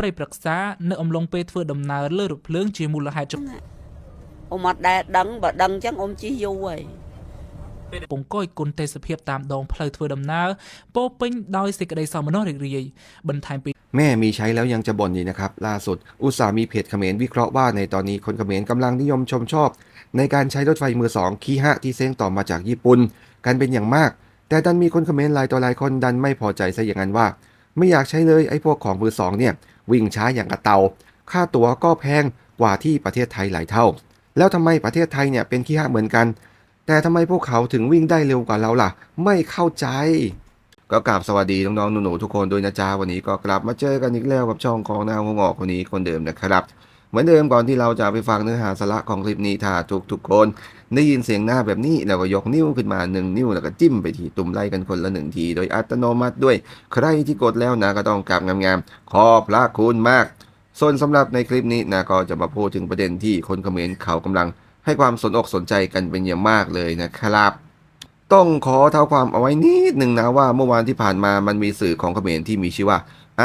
ปรย์ปรักษาเนื้ออมลงเปเฟื่อดำนาเลือดเลืองชีมูลหายจุอมแดดดังบะดังจังอมจีอยู่ไว้ปงก้อยกุนเตสเพียบตามดองเพลย์เฟื่อดำนาโป๊ปิ้งดอยสิกระไดซามโนเรียบันทายปีแม่มีใช้แล้วยังจะบ่นอีกนะครับล่าสุดอุตสามีเพจเขมรวิเคราะห์ว่าในตอนนี้คนเขมรกำลังนิยมชมชอบ ในการใช้รถไฟมือสองคีฮะที่เซ้งต่อมาจากญี่ปุ่นกันเป็นอย่างมาก แต่ดันมีคนเขมรหลายต่อหลายคนดันไม่พอใจซะอย่างนั้นว่า ไม่อยากใช้เลยไอ้พวกของมือสองเนี่ย วิ่งช้าอย่างกระเตา ค่าตั๋วก็แพงกว่าที่ประเทศไทยหลายเท่า แล้วทำไมประเทศไทยเนี่ยเป็นขี้ห้าเหมือนกัน แต่ทำไมพวกเขาถึงวิ่งได้เร็วกว่าเราล่ะ ไม่เข้าใจ ก็กราบสวัสดีน้องๆหนูๆทุกคนด้วยนะจ๊ะวันนี้ก็กลับมาเจอกันอีกแล้วกับช่องของนาวงอกคนนี้คนเดิมนะครับ เหมือนเดิมก่อนที่เราจะไปฟังเนื้อหาสาระของคลิปนี้ถ้าทุกทุกคนได้ยินเสียงหน้าแบบนี้แล้วก็ยกนิ้วขึ้นมาหนึ่งนิ้วแล้วก็จิ้มไปที่ตุ่มไล่กันคนละหนึ่งทีโดยอัตโนมัติด้วย ใครที่กดแล้วนะก็ต้องกราบงามๆขอบพระคุณมาก ส่วนสำหรับในคลิปนี้นะก็จะมาพูดถึงประเด็นที่คนเขมรเขากำลัง ให้ความสนอกสนใจกันเป็นอย่างมากเลยนะครับต้องขอเท้าความเอาไว้นิดหนึ่งนะว่าเมื่อวานที่ผ่านมามันมีสื่อของเขมรที่มีชื่อว่า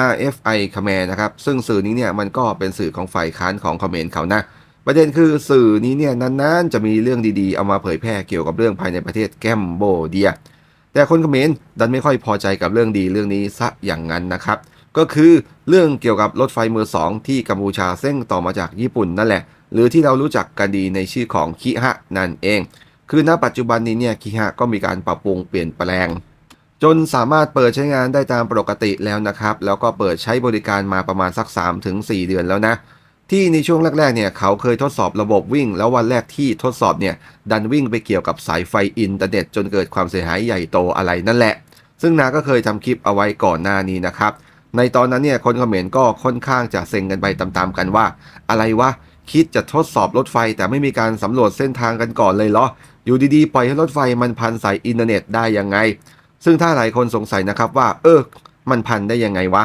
RFI เมรนะครับ ซึ่งสื่อนี้เนี่ยมันก็เป็นสื่อของฝ่ายค้านของคเขมรเขานะ ประเด็นคือสื่อนี้เนี่ยนานๆ จะมีเรื่องดีๆ เอามาเผยแพร่เกี่ยวกับเรื่องภายในประเทศแกมโบเดีย แต่คนคเขมรดันไม่ค่อยพอใจกับเรื่องดีเรื่องนี้ซะอย่างนั้นนะครับ ก็คือเรื่องเกี่ยวกับรถไฟมือสองที่กัมพูชาเส้งต่อมาจากญี่ปุ่นนั่นแหละ หรือที่เรารู้จักกันดีในชื่อของคิฮะนั่นเอง คือณปัจจุบันนี้เนี่ยคิฮะก็มีการปรับปรุงเปลี่ยนแปลง จนสามารถเปิดใช้งานได้ตามปกติแล้วนะครับ แล้วก็เปิดใช้บริการมาประมาณสัก 3-4 เดือนแล้วนะ ที่ในช่วงแรกๆเนี่ยเขาเคยทดสอบระบบวิ่ง แล้ววันแรกที่ทดสอบเนี่ยดันวิ่งไปเกี่ยวกับสายไฟอินเทอร์เน็ตจนเกิดความเสียหายใหญ่โตอะไรนั่นแหละ ซึ่งนาก็เคยทำคลิปเอาไว้ก่อนหน้านี้นะครับ ในตอนนั้นเนี่ยคนเขมรก็ค่อนข้างจะเซ็งกันไปตามๆกันว่า อะไรวะคิดจะทดสอบรถไฟแต่ไม่มีการสำรวจเส้นทางกันก่อนเลยเหรออยู่ดีๆปล่อยให้รถไฟมันพันสายอินเทอร์เน็ตได้ยังไง ซึ่งถ้าหลายคนสงสัยนะครับว่า เออ มันพันได้ยังไงวะ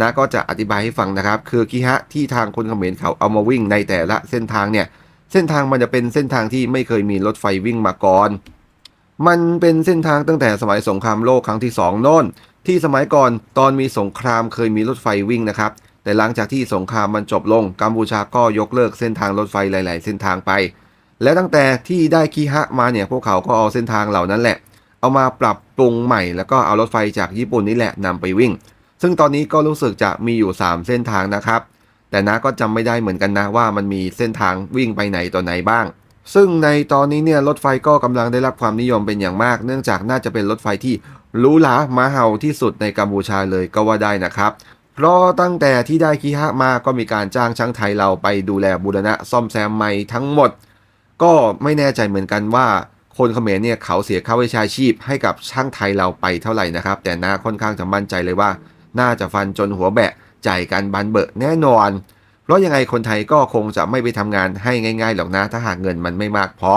นะก็จะอธิบายให้ฟังนะครับ คือคีฮะที่ทางคนเขมรเขาเอามาวิ่งในแต่ละเส้นทางเนี่ย เส้นทางมันจะเป็นเส้นทางที่ไม่เคยมีรถไฟวิ่งมาก่อน มันเป็นเส้นทางตั้งแต่สมัยสงครามโลกครั้งที่สองโน่น ที่สมัยก่อนตอนมีสงครามเคยมีรถไฟวิ่งนะครับ แต่หลังจากที่สงครามมันจบลง กัมพูชาก็ยกเลิกเส้นทางรถไฟหลาย ๆ เส้นทางไป และตั้งแต่ที่ได้คีฮะมาเนี่ยพวกเขาก็เอาเส้นทางเหล่านั้นแหละ เอามาปรับปรุงใหม่แล้วก็เอารถไฟจากญี่ปุ่นนี่แหละนำไปวิ่ง ซึ่งตอนนี้ก็รู้สึกจะมีอยู่ 3 เส้นทางนะครับ แต่นะก็จำไม่ได้เหมือนกันนะว่ามันมีเส้นทางวิ่งไปไหนตัวไหนบ้าง ซึ่งในตอนนี้เนี่ยรถไฟก็กำลังได้รับความนิยมเป็นอย่างมาก เนื่องจากน่าจะเป็นรถไฟที่หรูหรามาเห่าที่สุดในกัมพูชาเลยก็ว่าได้นะครับเพราะตั้งแต่ที่ได้คีฮะมาก็มีการจ้างช่างไทยเราไปดูแลบูรณะซ่อมแซมใหม่ทั้งหมด ก็ไม่แน่ใจเหมือนกันว่า คนเขมรเนี่ยเขาเสียค่าวิชาชีพให้กับช่างไทยเราไปเท่าไหร่นะครับ แต่น้าค่อนข้างจะมั่นใจเลยว่า น่าจะฟันจนหัวแบะจ่ายการบันเบอะแน่นอน เพราะยังไงคนไทยก็คงจะไม่ไปทำงานให้ง่าย ๆ หรอกนะ ถ้าหากเงินมันไม่มากพอ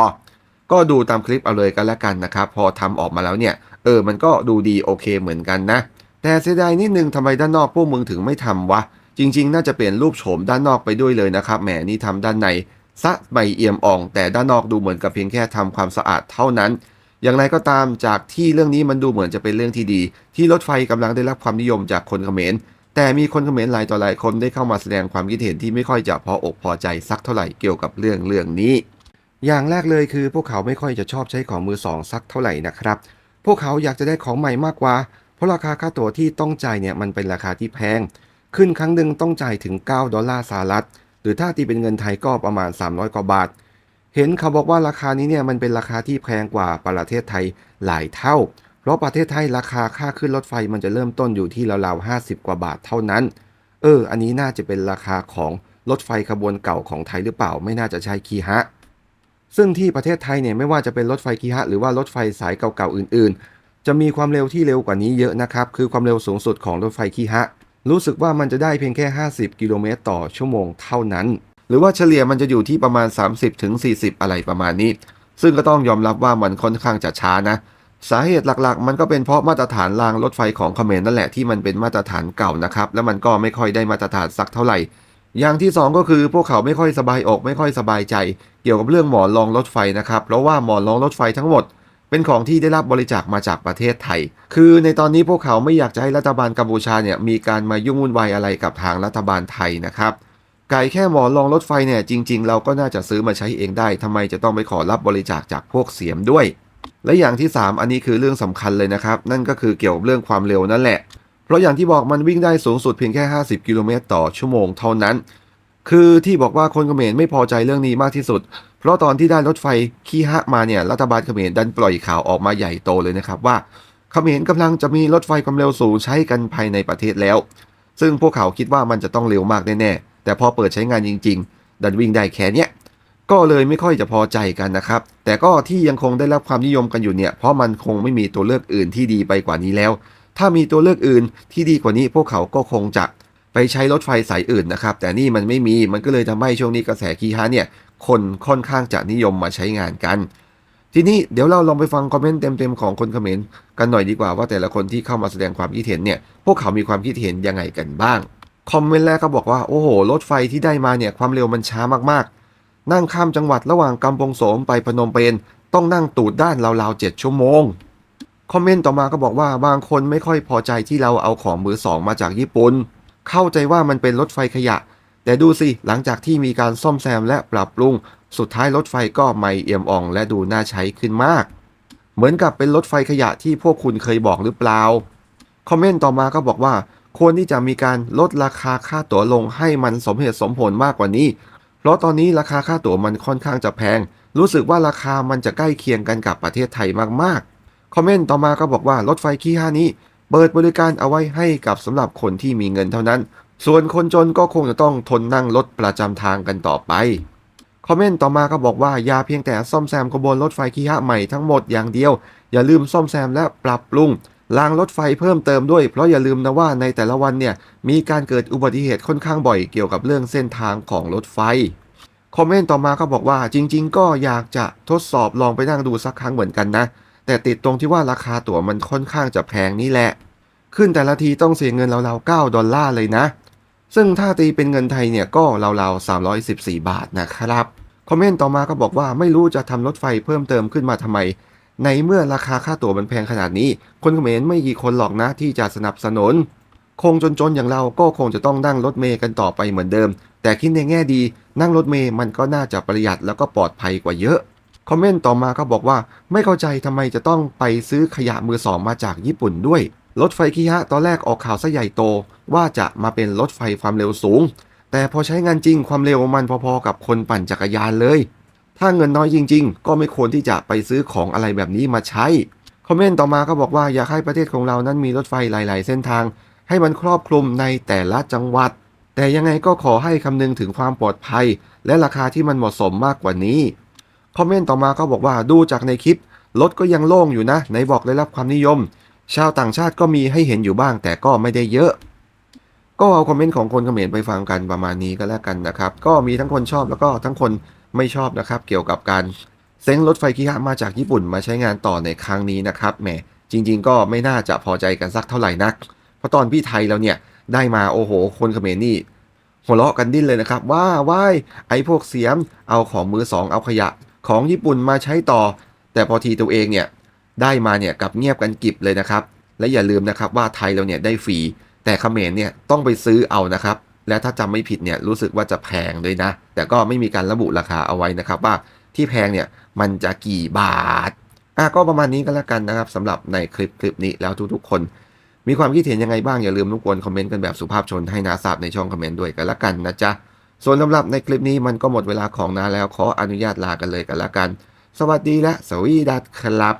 ก็ดูตามคลิปเอาเลยกันแล้วกันนะครับ พอทำออกมาแล้วเนี่ยเออมันก็ดูดีโอเคเหมือนกันนะ แต่เสียดายนิดนึงทำไมด้านนอกพวกมึงถึงไม่ทำวะจริง ๆ น่าจะเปลี่ยนรูปโฉมด้านนอกไปด้วยเลยนะครับแหมนี่ทำด้านใน ซะใบเอี่ยมอ่อง แต่ด้านนอกดูเหมือนกับเพียงแค่ทำความสะอาดเท่านั้น อย่างไรก็ตามจากที่เรื่องนี้มันดูเหมือนจะเป็นเรื่องที่ดี ที่รถไฟกำลังได้รับความนิยมจากคนเขมรแต่มีคนเขมรหลายต่อหลายคนได้เข้ามาแสดงความคิดเห็นที่ไม่ค่อยจะพออกพอใจสักเท่าไหร่เกี่ยวกับเรื่องเรื่องนี้ อย่างแรกเลยคือพวกเขาไม่ค่อยจะชอบใช้ของมือสองสักเท่าไหร่นะครับ พวกเขาอยากจะได้ของใหม่มากกว่า เพราะราคาค่าตั๋วที่ต้องจ่ายเนี่ยมันเป็นราคาที่แพง ขึ้นครั้งหนึ่งต้องจ่ายถึง 9 ดอลลาร์สหรัฐ หรือถ้าตีเป็นเงินไทยก็ประมาณ 300 กว่าบาท เห็นเขาบอกว่าราคานี้เนี่ยมันเป็นราคาที่แพงกว่าประเทศไทยหลายเท่า เพราะประเทศไทยราคาค่าขึ้นรถไฟมันจะเริ่มต้นอยู่ที่ราวๆ50 กว่าบาทเท่านั้น เออ อันนี้น่าจะเป็นราคาของรถไฟขบวนเก่าของไทยหรือเปล่า ไม่น่าจะใช่คีฮะ ซึ่งที่ประเทศไทยเนี่ยไม่ว่าจะเป็นรถไฟคีฮะหรือว่ารถไฟสายเก่าๆอื่น ๆ จะมีความเร็วที่เร็วกว่านี้เยอะนะครับ คือความเร็วสูงสุดของรถไฟคีฮะ รู้สึกว่ามันจะได้เพียงแค่ 50 กิโลเมตรต่อชั่วโมงเท่านั้น หรือว่าเฉลี่ยมันจะอยู่ที่ประมาณ 30ถึง40อะไรประมาณนี้ ซึ่งก็ต้องยอมรับว่ามันค่อนข้างจะช้านะ สาเหตุหลักๆ มันก็เป็นเพราะมาตรฐานรางรถไฟของเขมรนั่นแหละที่มันเป็นมาตรฐานเก่านะครับ แล้วมันก็ไม่ค่อยได้มาตรฐานสักเท่าไหร่ อย่างที่สองก็คือพวกเขาไม่ค่อยสบายอกไม่ค่อยสบายใจ เกี่ยวกับเรื่องหมอนรองรถไฟนะครับ เพราะว่าหมอนรองรถไฟทั้งหมด เป็นของที่ได้รับบริจาคมาจากประเทศไทย คือในตอนนี้พวกเขาไม่อยากจะให้รัฐบาลกัมพูชาเนี่ยมีการมายุ่งวุ่นวายอะไรกับทางรัฐบาลไทยนะครับไก่แค่หมอนรองรถไฟเนี่ยจริง ๆ เราก็น่าจะซื้อมาใช้เองได้ทำไมจะต้องไปขอรับบริจาคจากพวกเสียมด้วย และอย่างที่ 3 อันนี้คือเรื่องสำคัญเลยนะครับ นั่นก็คือเกี่ยวกับเรื่องความเร็วนั่นแหละ เพราะอย่างที่บอกมันวิ่งได้สูงสุดเพียงแค่ 50 กิโลเมตรต่อชั่วโมงเท่านั้น คือที่บอกว่าคนเขมรไม่พอใจเรื่องนี้มากที่สุด เพราะตอนที่ได้รถไฟคีฮะมาเนี่ยรัฐบาลเขมรดันปล่อยข่าวออกมาใหญ่โตเลยนะครับว่าเขมรกำลังจะมีรถไฟความเร็วสูงใช้กันภายในประเทศแล้ว ซึ่งพวกเขาคิดว่ามันจะต้องเร็วมากแน่ๆแต่พอเปิดใช้งานจริง ๆ ดันวิ่งได้แค่เนี้ยก็เลยไม่ค่อยจะพอใจกันนะครับ แต่ก็ที่ยังคงได้รับความนิยมกันอยู่เนี่ย เพราะมันคงไม่มีตัวเลือกอื่นที่ดีไปกว่านี้แล้ว ถ้ามีตัวเลือกอื่นที่ดีกว่านี้พวกเขาก็คงจะไปใช้รถไฟสายอื่นนะครับ แต่นี่มันไม่มี มันก็เลยทำให้ช่วงนี้กระแสคีฮะเนี่ย คนค่อนข้างจะนิยมมาใช้งานกัน ทีนี้เดี๋ยวเราลองไปฟังคอมเมนต์เต็มๆของคนเขมรกันหน่อยดีกว่าว่าแต่ละคนที่เข้ามาแสดงความคิดเห็นเนี่ยพวกเขามีความคิดเห็นยังไงกันบ้างคอมเมนต์แรกก็บอกว่าโอ้โหรถไฟที่ได้มาเนี่ยความเร็วมันช้ามากๆ นั่งข้ามจังหวัดระหว่างกำปงโสมไปพนมเปญต้องนั่งตูดด้านราวๆ7ชั่วโมงคอมเมนต์ต่อมาก็บอกว่าบางคนไม่ค่อยพอใจที่เราเอาของมือสองมาจากญี่ปุ่นเข้าใจว่ามันเป็นรถไฟขยะ แต่ดูสิหลังจากที่มีการซ่อมแซมและปรับปรุง สุดท้ายรถไฟก็ไม่เอี่ยมอ่อง และดูน่าใช้ขึ้นมาก เหมือนกับเป็นรถไฟขยะที่พวกคุณเคยบอกหรือเปล่า คอมเมนต์ต่อมาก็บอกว่าควรที่จะมีการลดราคาค่าตั๋วลงให้มันสมเหตุสมผลมากกว่านี้ เพราะตอนนี้ราคาค่าตั๋วมันค่อนข้างจะแพง รู้สึกว่าราคามันจะใกล้เคียงกันกับประเทศไทยมากๆ คอมเมนต์ต่อมาก็บอกว่ารถไฟคีห้านี้ เปิดบริการเอาไว้ให้กับสำหรับคนที่มีเงินเท่านั้น ส่วนคนจนก็คงจะต้องทนนั่งรถประจำทางกันต่อไป คอมเมนต์ต่อมาก็บอกว่าอย่าเพียงแต่ซ่อมแซมขบวนรถไฟคีฮะใหม่ทั้งหมดอย่างเดียว อย่าลืมซ่อมแซมและปรับปรุงรางรถไฟเพิ่มเติมด้วย เพราะอย่าลืมนะว่าในแต่ละวันเนี่ยมีการเกิดอุบัติเหตุค่อนข้างบ่อยเกี่ยวกับเรื่องเส้นทางของรถไฟคอมเมนต์ต่อมาก็บอกว่าจริง ๆ ก็อยากจะทดสอบลองไปนั่งดูสักครั้งเหมือนกันนะ แต่ติดตรงที่ว่าราคาตั๋วมันค่อนข้างจะแพงนี่แหละ ขึ้นแต่ละทีต้องเสียเงินราวๆ9ดอลลาร์เลยนะ ซึ่งถ้าตีเป็นเงินไทยเนี่ยก็ราวๆ314 บาทนะครับ คอมเมนต์ต่อมาก็บอกว่าไม่รู้จะทำรถไฟเพิ่มเติมขึ้นมาทำไม ในเมื่อราคาค่าตั๋วมันแพงขนาดนี้ คนเขมรไม่กี่คนหรอกนะที่จะสนับสนุน คงจนๆอย่างเราก็คงจะต้องนั่งรถเมย์กันต่อไปเหมือนเดิม แต่คิดในแง่ดี นั่งรถเมย์มันก็น่าจะประหยัดแล้วก็ปลอดภัยกว่าเยอะคอมเมนต์ต่อมาก็บอกว่าไม่เข้าใจทำไมจะต้องไปซื้อขยะมือสองมาจากญี่ปุ่นด้วย รถไฟคิฮะตอนแรกออกข่าวซะใหญ่โต ว่าจะมาเป็นรถไฟความเร็วสูง แต่พอใช้งานจริงความเร็วมันพอๆกับคนปั่นจักรยานเลย ถ้าเงินน้อยจริง ๆ ก็ไม่ควรที่จะไปซื้อของอะไรแบบนี้มาใช้ คอมเมนต์ต่อมาก็บอกว่าอยากให้ประเทศของเรานั้นมีรถไฟหลาย ๆ เส้นทาง ให้มันครอบคลุมในแต่ละจังหวัด แต่ยังไงก็ขอให้คำนึงถึงความปลอดภัย และราคาที่มันเหมาะสมมากกว่านี้ คอมเมนต์ต่อมาก็บอกว่าดูจากในคลิปรถก็ยังโล่งอยู่นะไหนบอกได้รับความนิยม ชาวต่างชาติก็มีให้เห็นอยู่บ้าง แต่ก็ไม่ได้เยอะ ก็เอาคอมเมนต์ของคนเขมรไปฟังกันประมาณนี้ก็แล้วกันนะครับ ก็มีทั้งคนชอบแล้วก็ทั้งคนไม่ชอบนะครับ เกี่ยวกับการเซ้งรถไฟคิฮะมาจากญี่ปุ่นมาใช้งานต่อในครั้งนี้นะครับแหมจริง ๆ ก็ไม่น่าจะพอใจกันสักเท่าไหร่นัก เพราะตอนพี่ไทยเราเนี่ยได้มาโอ้โห คนเขมรนี่หัวเราะกันดิ้นเลยนะครับ ว่าว่ายไอ้พวกเสียมเอาของมือสองเอาขยะ ของญี่ปุ่นมาใช้ต่อ แต่พอทีตัวเองเนี่ย ได้มาเนี่ยกับเงียบกันกิบเลยนะครับ และอย่าลืมนะครับว่าไทยเราเนี่ยได้ฟรี แต่เขมรเนี่ยต้องไปซื้อเอานะครับ และถ้าจำไม่ผิดเนี่ยรู้สึกว่าจะแพงเลยนะ แต่ก็ไม่มีการระบุราคาเอาไว้นะครับว่าที่แพงเนี่ยมันจะกี่บาทอะก็ประมาณนี้ก็แล้วกันนะครับสำหรับในคลิปคลิปนี้แล้วทุกๆ คน มีความคิดเห็นยังไงบ้างอย่าลืมรบกวนคอมเมนต์กันแบบสุภาพชนให้นาทราบในช่องคอมเมนต์ด้วยกันละกันนะจ๊ะส่วนสำหรับในคลิปนี้มันก็หมดเวลาของนาแล้วขออนุญาตลากันเลยกันละกัน สวัสดีและสวีดัสครับ